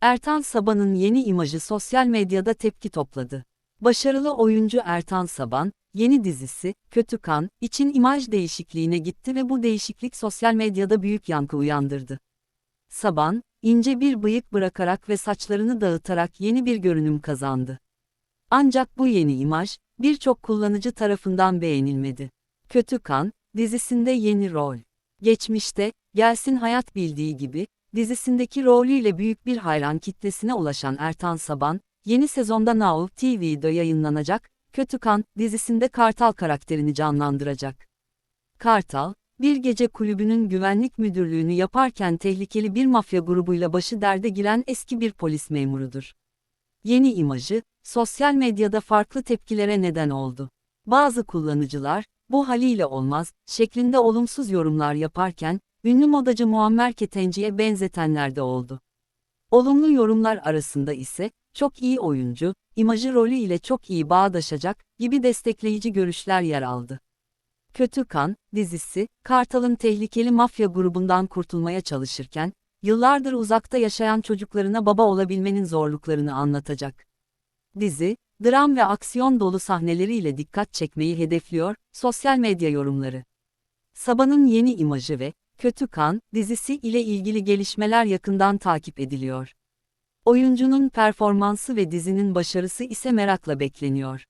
Ertan Saban'ın yeni imajı sosyal medyada tepki topladı. Başarılı oyuncu Ertan Saban, yeni dizisi, Kötü Kan, için imaj değişikliğine gitti ve bu değişiklik sosyal medyada büyük yankı uyandırdı. Saban, ince bir bıyık bırakarak ve saçlarını dağıtarak yeni bir görünüm kazandı. Ancak bu yeni imaj, birçok kullanıcı tarafından beğenilmedi. Kötü Kan, dizisinde yeni rol. Geçmişte, Gelsin Hayat bildiği gibi, dizisindeki rolüyle büyük bir hayran kitlesine ulaşan Ertan Saban, yeni sezonda Now TV'de yayınlanacak, Kötü Kan dizisinde Kartal karakterini canlandıracak. Kartal, bir gece kulübünün güvenlik müdürlüğünü yaparken tehlikeli bir mafya grubuyla başı derde giren eski bir polis memurudur. Yeni imajı, sosyal medyada farklı tepkilere neden oldu. Bazı kullanıcılar, bu haliyle olmaz, şeklinde olumsuz yorumlar yaparken, ünlü modacı Muammer Ketenci'ye benzetenler de oldu. Olumlu yorumlar arasında ise, çok iyi oyuncu, imajı rolü ile çok iyi bağdaşacak gibi destekleyici görüşler yer aldı. Kötü Kan, dizisi, Kartal'ın tehlikeli mafya grubundan kurtulmaya çalışırken, yıllardır uzakta yaşayan çocuklarına baba olabilmenin zorluklarını anlatacak. Dizi, dram ve aksiyon dolu sahneleriyle dikkat çekmeyi hedefliyor, sosyal medya yorumları. Saban'ın yeni imajı ve Kötü Kan dizisi ile ilgili gelişmeler yakından takip ediliyor. Oyuncunun performansı ve dizinin başarısı ise merakla bekleniyor.